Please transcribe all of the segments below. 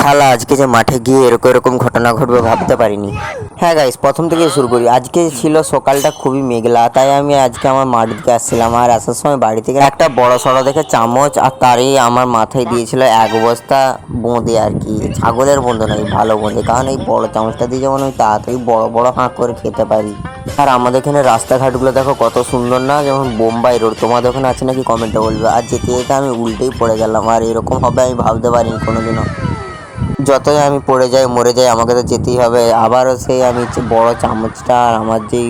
শালা, আজকে যে মাঠে গিয়ে এরকম এরকম ঘটনা ঘটবে ভাবতে পারিনি। হ্যাঁ গাইস প্রথম থেকে শুরু করি। আজকে ছিল সকালটা খুবই মেঘলা, তাই আমি আজকে আমার মাঠ দিকে আসছিলাম। আর আসার সময় বাড়ি থেকে একটা বড় সড়ো দেখে চামচ আর তারই আমার মাথায় দিয়েছিল এক বস্তা বোঁদে আর কি। ছাগলের বোঁদে নয়, ভালো বোঁদে কারণ এই বড় চামচটা দিয়ে যেমন আমি তাড়াতাড়ি বড় বড় হাঁক করে খেতে পারি। আর আমাদের এখানে রাস্তাঘাটগুলো দেখো কত সুন্দর না, যেমন বোম্বাই রোড। তোমাদের ওখানে আছে নাকি কমেন্টে বলবে। আর যেতে যেতে আমি উল্টেই পড়ে গেলাম। আর এরকম হবে আমি ভাবতে পারিনি কোনোদিনও। যতই আমি পড়ে যাই, মরে যাই, আমাকে তো যেতেই হবে। আবারও সেই আমি বড় চামচটা আর আমার যেই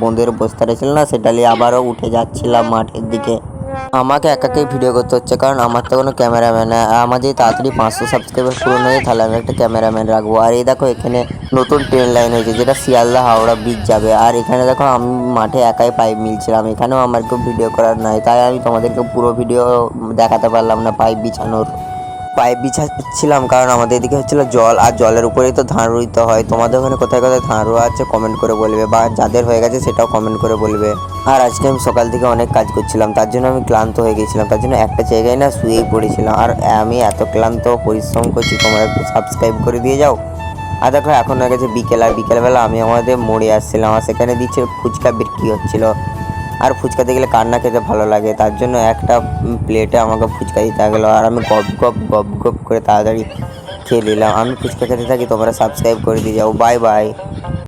বোঁদের বস্তাটা ছিল না, সেটা নিয়ে আবারও উঠে যাচ্ছিলাম মাঠের দিকে। আমাকে একাকেই ভিডিও করতে হচ্ছে, কারণ আমার তো কোনো ক্যামেরাম্যান আমার যদি তাড়াতাড়ি পাঁচশো সাবস্ক্রাইবার পূরণ হয়ে তাহলে আমি একটা ক্যামেরাম্যান রাখব। আর এই দেখো, এখানে নতুন ট্রেন লাইন হয়েছে, যেটা শিয়ালদা হাওড়া ব্রিজ যাবে। আর এখানে দেখো, আমি মাঠে একাই পাইপ মিলছিলাম। এখানেও আমার কেউ ভিডিও করার নাই, তাই আমি তোমাদেরকে পুরো ভিডিও দেখাতে পারলাম না পাইপ বিছানোর। পাইপ বিছাচ্ছিলাম, কারণ আমাদের এদিকে হচ্ছিল জল, আর জলের উপরেই তো ধান রুইতে হয়। তোমাদের ওখানে কোথায় কোথায় ধান রোয়া আছে কমেন্ট করে বলবে, বা যাদের হয়ে গেছে সেটাও কমেন্ট করে বলবে। আর আজকে আমি সকাল থেকে অনেক কাজ করছিলাম, তার জন্য আমি ক্লান্ত হয়ে গেছিলাম, তার জন্য একটা জায়গায় না শুয়েই পড়েছিলাম। আর আমি এত ক্লান্ত, পরিশ্রম করছি, তোমরা একটু সাবস্ক্রাইব করে দিয়ে যাও। আর দেখো, এখন হয়ে গেছে বিকেল, আর বিকেলবেলা আমি আমাদের মোড়ে আসছিলাম, আর সেখানে দিচ্ছে ফুচকা বিক্রি হচ্ছিল। আর ফুচকা দেখলে কান্না খেতে ভালো লাগে? তার জন্য একটা প্লেটে আমাকে ফুচকা দিতে গেলো আর আমি গপ গপ গপ গপ করে তাড়াতাড়ি খেয়ে নিলাম। আমি ফুচকা খেতে থাকি, তোমরা সাবস্ক্রাইব করে দিয়ে যাও। Bye bye